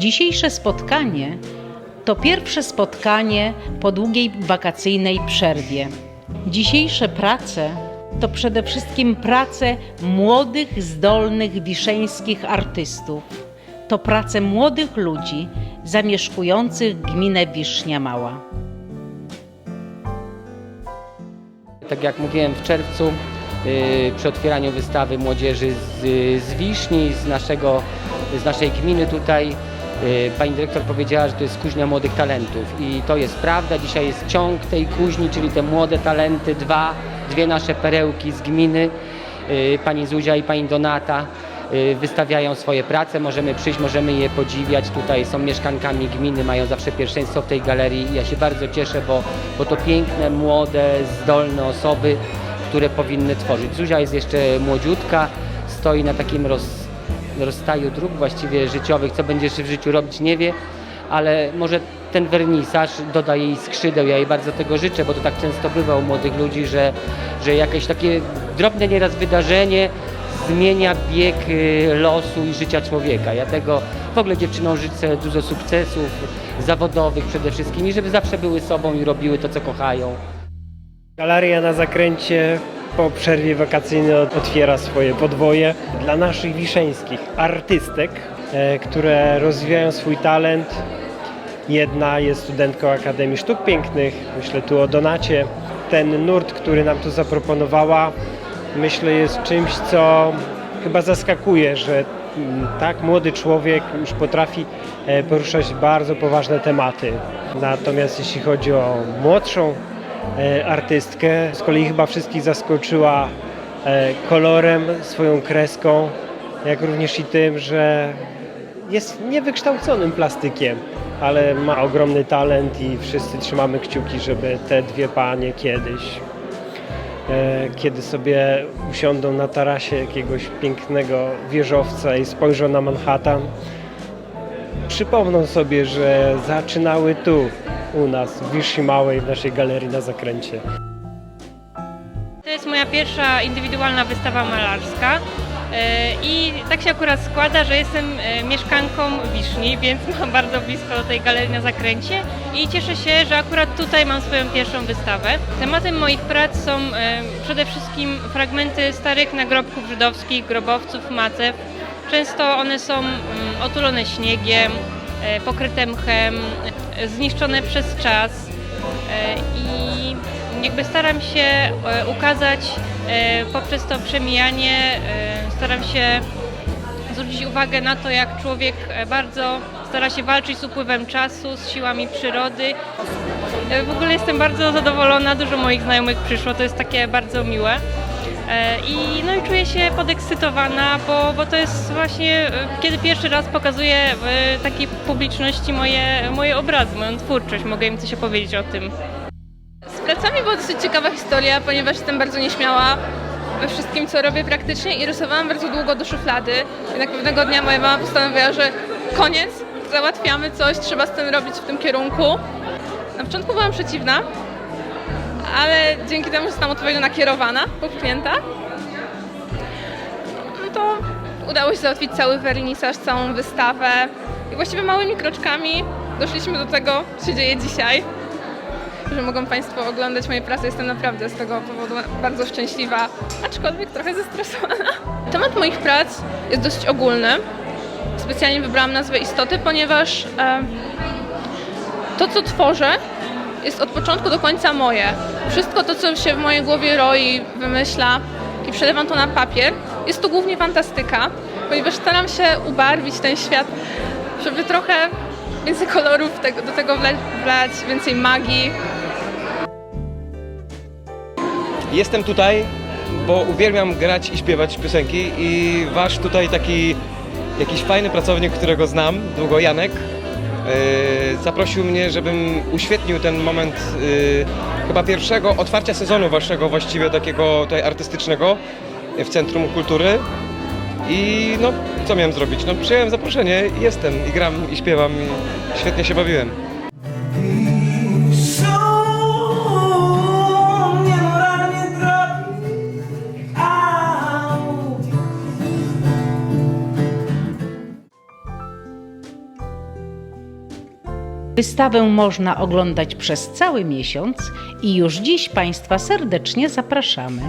Dzisiejsze spotkanie to pierwsze spotkanie po długiej wakacyjnej przerwie. Dzisiejsze prace to przede wszystkim prace młodych, zdolnych wiszeńskich artystów. To prace młodych ludzi zamieszkujących gminę Wisznia Mała. Tak jak mówiłem w czerwcu yy, przy otwieraniu wystawy młodzieży z, z Wiśni, z, naszego, z naszej gminy tutaj, pani dyrektor powiedziała, że to jest kuźnia młodych talentów i to jest prawda. Dzisiaj jest ciąg tej kuźni, czyli te młode talenty, dwa, dwie nasze perełki z gminy, yy, pani Zuzia i pani Donata yy, wystawiają swoje prace, możemy przyjść, możemy je podziwiać. Tutaj są mieszkankami gminy, mają zawsze pierwszeństwo w tej galerii ja się bardzo cieszę, bo, bo to piękne, młode, zdolne osoby, które powinny tworzyć. Zuzia jest jeszcze młodziutka, stoi na takim roz, rozstaju dróg właściwie życiowych, co będzie jeszcze w życiu robić nie wie, ale może ten wernisaż doda jej skrzydeł, ja jej bardzo tego życzę, bo to tak często bywa u młodych ludzi, że, że jakieś takie drobne nieraz wydarzenie zmienia bieg y, losu i życia człowieka. Ja tego w ogóle dziewczynom życzę dużo sukcesów zawodowych przede wszystkim i żeby zawsze były sobą i robiły to, co kochają. Galeria na zakręcie po przerwie wakacyjnej ot- otwiera swoje podwoje dla naszych wiszeńskich artystek, e, które rozwijają swój talent. Jedna jest studentką Akademii Sztuk Pięknych, myślę tu o Donacie. Ten nurt, który nam tu zaproponowała, myślę jest czymś, co chyba zaskakuje, że mm, tak młody człowiek już potrafi e, poruszać bardzo poważne tematy. Natomiast jeśli chodzi o młodszą artystkę. Z kolei chyba wszystkich zaskoczyła e, kolorem, swoją kreską, jak również i tym, że jest niewykształconym plastykiem, ale ma ogromny talent i wszyscy trzymamy kciuki, żeby te dwie panie kiedyś, e, kiedy sobie usiądą na tarasie jakiegoś pięknego wieżowca i spojrzą na Manhattan, przypomną sobie, że zaczynały tu, u nas, w Wiszy Małej, w naszej galerii na zakręcie. To jest moja pierwsza indywidualna wystawa malarska. E, I tak się akurat składa, że jestem e, mieszkanką Wiszni, więc mam bardzo blisko do tej galerii na zakręcie i cieszę się, że akurat tutaj mam swoją pierwszą wystawę. Tematem moich prac są e, przede wszystkim fragmenty starych nagrobków żydowskich, grobowców, macew. Często one są mm, otulone śniegiem, pokryte mchem, e, zniszczone przez czas e, i jakby staram się e, ukazać e, poprzez to przemijanie, e, staram się zwrócić uwagę na to, jak człowiek e, bardzo stara się walczyć z upływem czasu, z siłami przyrody. E, W ogóle jestem bardzo zadowolona, dużo moich znajomych przyszło, to jest takie bardzo miłe. E, I, no i czuję się podekscytowana, bo, bo to jest właśnie, e, kiedy pierwszy raz pokazuję e, takiej publiczności moje, moje obrazy, moją twórczość, mogę im coś opowiedzieć o tym. Z pracami była dosyć ciekawa historia, ponieważ jestem bardzo nieśmiała we wszystkim, co robię praktycznie i rysowałam bardzo długo do szuflady. Jednak pewnego dnia moja mama postanowiła, że koniec, załatwiamy coś, trzeba z tym robić w tym kierunku. Na początku byłam przeciwna, ale dzięki temu, że zostałam odpowiednio nakierowana, popchnięta, no to udało się załatwić cały wernisaż, całą wystawę i właściwie małymi kroczkami doszliśmy do tego, co się dzieje dzisiaj że mogą Państwo oglądać moje prace. Jestem naprawdę z tego powodu bardzo szczęśliwa, aczkolwiek trochę zestresowana. Temat moich prac jest dosyć ogólny. Specjalnie wybrałam nazwę istoty, ponieważ e, to, co tworzę, jest od początku do końca moje. Wszystko to, co się w mojej głowie roi, wymyśla i przelewam to na papier, jest to głównie fantastyka, ponieważ staram się ubarwić ten świat, żeby trochę więcej kolorów tego, do tego wlać, więcej magii, Jestem tutaj, bo uwielbiam grać i śpiewać piosenki i wasz tutaj taki jakiś fajny pracownik, którego znam, długo Janek, zaprosił mnie, żebym uświetnił ten moment yy, chyba pierwszego otwarcia sezonu waszego właściwie takiego tutaj artystycznego w Centrum Kultury. I no, co miałem zrobić? No, przyjąłem zaproszenie i jestem, i gram, i śpiewam, i świetnie się bawiłem. Wystawę można oglądać przez cały miesiąc i już dziś Państwa serdecznie zapraszamy.